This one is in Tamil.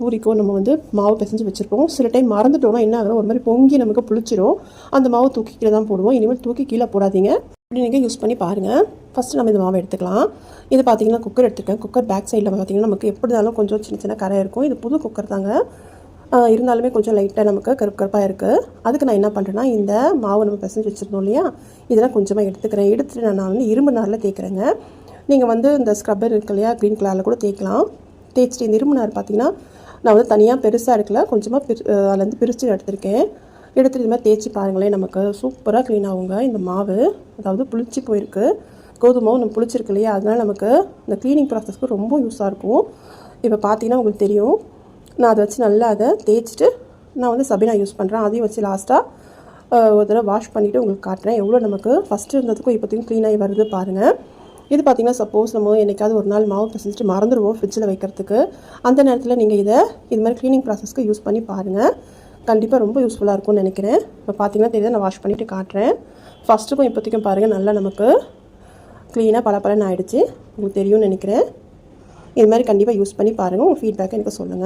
பூரிக்கும் நம்ம வந்து மாவு பிசைஞ்சு வச்சுருப்போம். சில டைம் மறந்துட்டோம்னா என்ன ஆகும் ஒரு மாதிரி பொங்கி நமக்கு புளிச்சிரும். அந்த மாவு தூக்கி கீழே தான் போடுவோம். இனிமேல் தூக்கி கீழே போடாதீங்க. அப்படி நீங்கள் யூஸ் பண்ணி பாருங்கள் ஃபஸ்ட்டு நம்ம இந்த மாவை எடுத்துக்கலாம். இது பார்த்தீங்கன்னா குக்கர் எடுத்துருக்கேன். குக்கர் பேக் சைடில் பார்த்தீங்கன்னா நமக்கு எப்படி இருந்தாலும் கொஞ்சம் சின்ன சின்ன கரை இருக்கும். இது புது குக்கர் தாங்க. இருந்தாலுமே கொஞ்சம் லைட்டாக நமக்கு கருப்பு கருப்பாக இருக்குது அதுக்கு நான் என்ன பண்ணுறேன்னா இந்த மாவு நம்ம பிசைஞ்சு வச்சுருந்தோம் இல்லையா? இதெல்லாம் கொஞ்சமாக எடுத்துக்கிறேன். எடுத்துட்டு நான் வந்து இரும்பு நாரில் தேய்க்கிறேங்க. நீங்கள் வந்து இந்த ஸ்க்ரப்பர் இருக்கு இல்லையா? க்ரீன் கலரில் கூட தேய்க்கலாம். தேய்ச்சிட்டு இந்த இரும்பு நார் பார்த்தீங்கன்னா நான் வந்து தனியாக பெருசாக இருக்கல கொஞ்சமாக பிரி அதுலேருந்து பிரித்து எடுத்திருக்கேன். எடுத்துட்டு இது மாதிரி தேய்ச்சி பாருங்களேன். நமக்கு சூப்பராக க்ளீன் ஆகுங்க. இந்த மாவு அதாவது புளிச்சு போயிருக்கு. கோதுமை நம்ம புளிச்சிருக்கு இல்லையா? அதனால் நமக்கு இந்த க்ளீனிங் ப்ராசஸ்க்கு ரொம்ப யூஸாக இருக்கும். இப்போ பார்த்தீங்கன்னா உங்களுக்கு தெரியும். நான் அதை வச்சு நல்லா அதை தேய்ச்சிட்டு நான் வந்து சபினா யூஸ் பண்ணுறேன் அதையும் வச்சு லாஸ்ட்டாக ஒரு தடவை வாஷ் பண்ணிவிட்டு உங்களுக்கு காட்டுறேன். எவ்வளோ நமக்கு ஃபஸ்ட்டு இருந்ததுக்கும் இப்போத்தையும் க்ளீனாகி வருது பாருங்கள் இது பார்த்தீங்கன்னா சப்போஸ் நம்ம என்றைக்காவது ஒரு நாள் மாவு பிசைஞ்சிட்டு மறந்துடுவோம் ஃப்ரிட்ஜில் வைக்கிறதுக்கு. அந்த நேரத்தில் நீங்கள் இதை இது மாதிரி க்ளீனிங் ப்ராசஸ்க்கு யூஸ் பண்ணி பாருங்கள் கண்டிப்பாக ரொம்ப யூஸ்ஃபுல்லாக இருக்கும்னு நினைக்கிறேன். இப்போ பார்த்திங்கன்னா தெரியுது? நான் வாஷ் பண்ணிவிட்டு காட்டுறேன். ஃபஸ்ட்டுக்கும் இப்போதைக்கும் பாருங்கள் நல்லா நமக்கு க்ளீனாக பளபளன்னு ஆகிடுச்சு உங்களுக்கு தெரியும்னு நினைக்கிறேன். இது மாதிரி கண்டிப்பாக யூஸ் பண்ணி பாருங்கள் உங்கள் ஃபீட்பேக்கை எனக்கு சொல்லுங்கள்